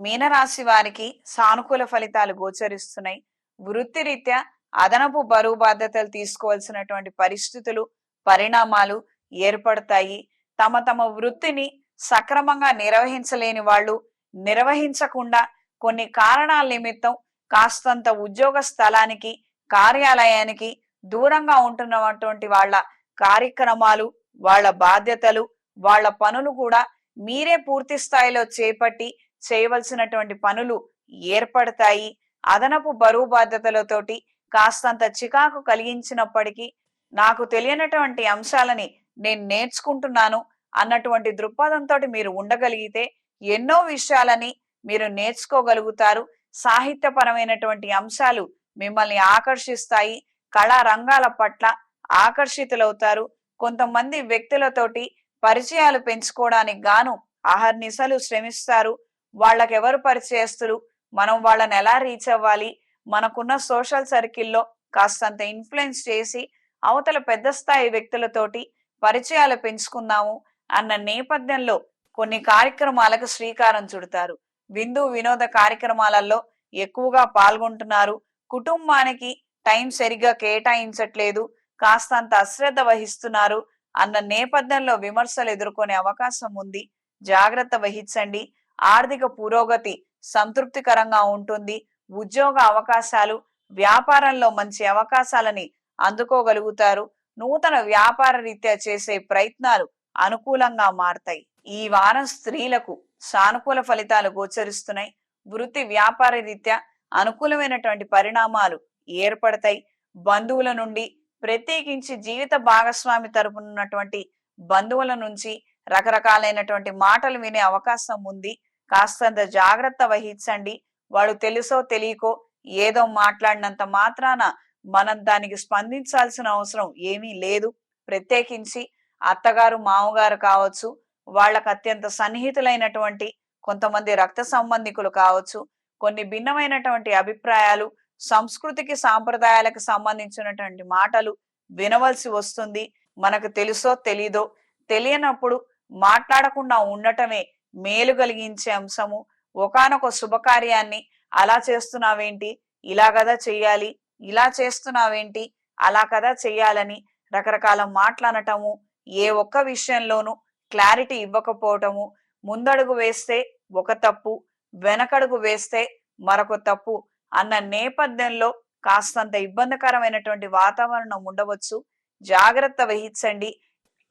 మీనరాశి వారికి సానుకూల ఫలితాలు గోచరిస్తున్నాయి. వృత్తిరీత్యా అదనపు బరువు బాధ్యతలు తీసుకోవాల్సినటువంటి పరిస్థితులు పరిణామాలు ఏర్పడతాయి. తమ తమ వృత్తిని సక్రమంగా నిర్వహించలేని వాళ్ళు నిర్వహించకుండా కొన్ని కారణాల నిమిత్తం కాస్తంత ఉద్యోగ స్థలానికి కార్యాలయానికి దూరంగా ఉంటున్నటువంటి వాళ్ళ కార్యక్రమాలు వాళ్ళ బాధ్యతలు వాళ్ళ పనులు కూడా మీరే పూర్తి స్థాయిలో చేపట్టి చేయవలసినటువంటి పనులు ఏర్పడతాయి. అదనపు బరువు బాధ్యతలతోటి కాస్తంత చికాకు కలిగించినప్పటికీ నాకు తెలియనటువంటి అంశాలని నేను నేర్చుకుంటున్నాను అన్నటువంటి దృక్పథంతో మీరు ఉండగలిగితే ఎన్నో విషయాలని మీరు నేర్చుకోగలుగుతారు. సాహిత్యపరమైనటువంటి అంశాలు మిమ్మల్ని ఆకర్షిస్తాయి. కళా రంగాల పట్ల ఆకర్షితులవుతారు. కొంతమంది వ్యక్తులతోటి పరిచయాలు పెంచుకోవడానికి గాను అహర్నిశలు శ్రమిస్తారు. వాళ్ళకెవరు పరిచయస్తులు? మనం వాళ్ళని ఎలా రీచ్ అవ్వాలి? మనకున్న సోషల్ సర్కిల్లో కాస్తంత ఇన్ఫ్లుయెన్స్ చేసి అవతల పెద్ద స్థాయి వ్యక్తులతోటి పరిచయాలు పెంచుకుందాము అన్న నేపథ్యంలో కొన్ని కార్యక్రమాలకు శ్రీకారం చుడతారు. విందు వినోద కార్యక్రమాలలో ఎక్కువగా పాల్గొంటున్నారు. కుటుంబానికి టైం సరిగ్గా కేటాయించట్లేదు. కాస్తంత అశ్రద్ధ వహిస్తున్నారు అన్న నేపథ్యంలో విమర్శలు ఎదుర్కొనే అవకాశం ఉంది. జాగ్రత్త వహించండి. ఆర్థిక పురోగతి సంతృప్తికరంగా ఉంటుంది. ఉద్యోగ అవకాశాలు వ్యాపారంలో మంచి అవకాశాలని అందుకోగలుగుతారు. నూతన వ్యాపార రీత్యా చేసే ప్రయత్నాలు అనుకూలంగా మారతాయి. ఈ వారం స్త్రీలకు సానుకూల ఫలితాలు గోచరిస్తున్నాయి. వృత్తి వ్యాపార రీత్యా అనుకూలమైనటువంటి పరిణామాలు ఏర్పడతాయి. బంధువుల నుండి ప్రత్యేకించి జీవిత భాగస్వామి తరపునటువంటి బంధువుల నుంచి రకరకాలైనటువంటి మాటలు వినే అవకాశం ఉంది. కాస్తంత జాగ్రత్త వహించండి. వాడు తెలుసో తెలియకో ఏదో మాట్లాడినంత మాత్రాన మనం దానికి స్పందించాల్సిన అవసరం ఏమీ లేదు. ప్రత్యేకించి అత్తగారు మామగారు కావచ్చు వాళ్ళకు అత్యంత సన్నిహితులైనటువంటి కొంతమంది రక్త సంబంధికులు కావచ్చు కొన్ని భిన్నమైనటువంటి అభిప్రాయాలు సంస్కృతికి సాంప్రదాయాలకు సంబంధించినటువంటి మాటలు వినవలసి వస్తుంది. మనకు తెలుసో తెలీదో తెలియనప్పుడు మాట్లాడకుండా ఉండటమే మేలు కలిగించే అంశము. ఒకనొక శుభకార్యాన్ని అలా చేస్తున్నావేంటి? ఇలా కదా చెయ్యాలి. ఇలా చేస్తున్నావేంటి? అలా కదా చెయ్యాలని రకరకాల మాట్లాడటము. ఏ ఒక్క విషయంలోనూ క్లారిటీ ఇవ్వకపోవటము. ముందడుగు వేస్తే ఒక తప్పు వెనకడుగు వేస్తే మరొక తప్పు అన్న నేపథ్యంలో కాస్తంత ఇబ్బందికరమైనటువంటి వాతావరణం ఉండవచ్చు. జాగ్రత్త వహించండి.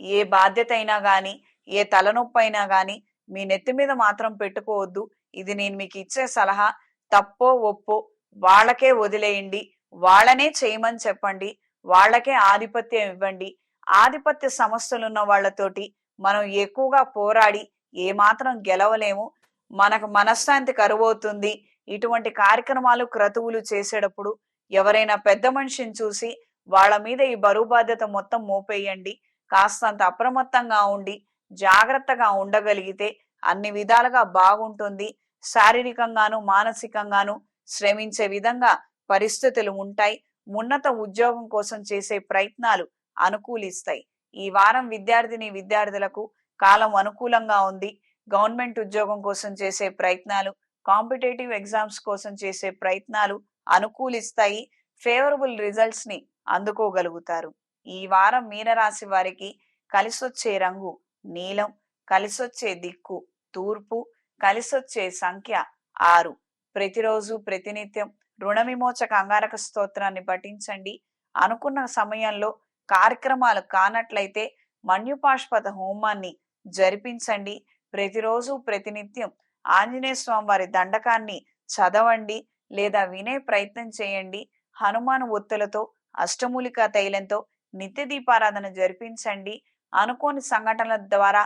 ఏ బాధ్యత అయినా గాని ఏ తలనొప్పి అయినా కానీ మీ నెత్తి మీద మాత్రం పెట్టుకోవద్దు. ఇది నేను మీకు ఇచ్చే సలహా. తప్పో ఒప్పో వాళ్ళకే వదిలేయండి. వాళ్ళనే చేయమని చెప్పండి. వాళ్ళకే ఆధిపత్యం ఇవ్వండి. ఆధిపత్య సమస్యలున్న వాళ్ళతోటి మనం ఎక్కువగా పోరాడి ఏమాత్రం గెలవలేము. మనకు మనశ్శాంతి కరువవుతుంది. ఇటువంటి కార్యక్రమాలు క్రతువులు చేసేటప్పుడు ఎవరైనా పెద్ద మనిషిని చూసి వాళ్ళ మీద ఈ బరువు బాధ్యత మొత్తం మోపేయండి. కాస్తంత అప్రమత్తంగా ఉండి జాగ్రత్తగా ఉండగలిగితే అన్ని విధాలుగా బాగుంటుంది. శారీరకంగాను మానసికంగాను శ్రమించే విధంగా పరిస్థితులు ఉంటాయి. ఉన్నత ఉద్యోగం కోసం చేసే ప్రయత్నాలు అనుకూలిస్తాయి. ఈ వారం విద్యార్థిని విద్యార్థులకు కాలం అనుకూలంగా ఉంది. గవర్నమెంట్ ఉద్యోగం కోసం చేసే ప్రయత్నాలు కాంపిటేటివ్ ఎగ్జామ్స్ కోసం చేసే ప్రయత్నాలు అనుకూలిస్తాయి. ఫేవరబుల్ రిజల్ట్స్ని అందుకోగలుగుతారు. ఈ వారం మీనరాశి వారికి కలిసొచ్చే రంగు నీలం కలిసొచ్చే దిక్కు తూర్పు కలిసొచ్చే సంఖ్య ఆరు. ప్రతిరోజు ప్రతినిత్యం రుణ విమోచక అంగారక స్తోత్రాన్ని పఠించండి. అనుకున్న సమయంలో కార్యక్రమాలు కానట్లయితే మన్యుపాష్పత హోమాన్ని జరిపించండి. ప్రతిరోజు ప్రతినిత్యం ఆంజనేయ స్వామి వారి దండకాన్ని చదవండి లేదా వినే ప్రయత్నం చేయండి. హనుమాన్ ఒత్తులతో అష్టమూలికా తైలంతో నిత్య దీపారాధన జరిపించండి. అనుకోని సంఘటనల ద్వారా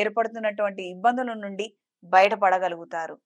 ఏర్పడుతున్నటువంటి ఇబ్బందుల నుండి బయటపడగలుగుతారు.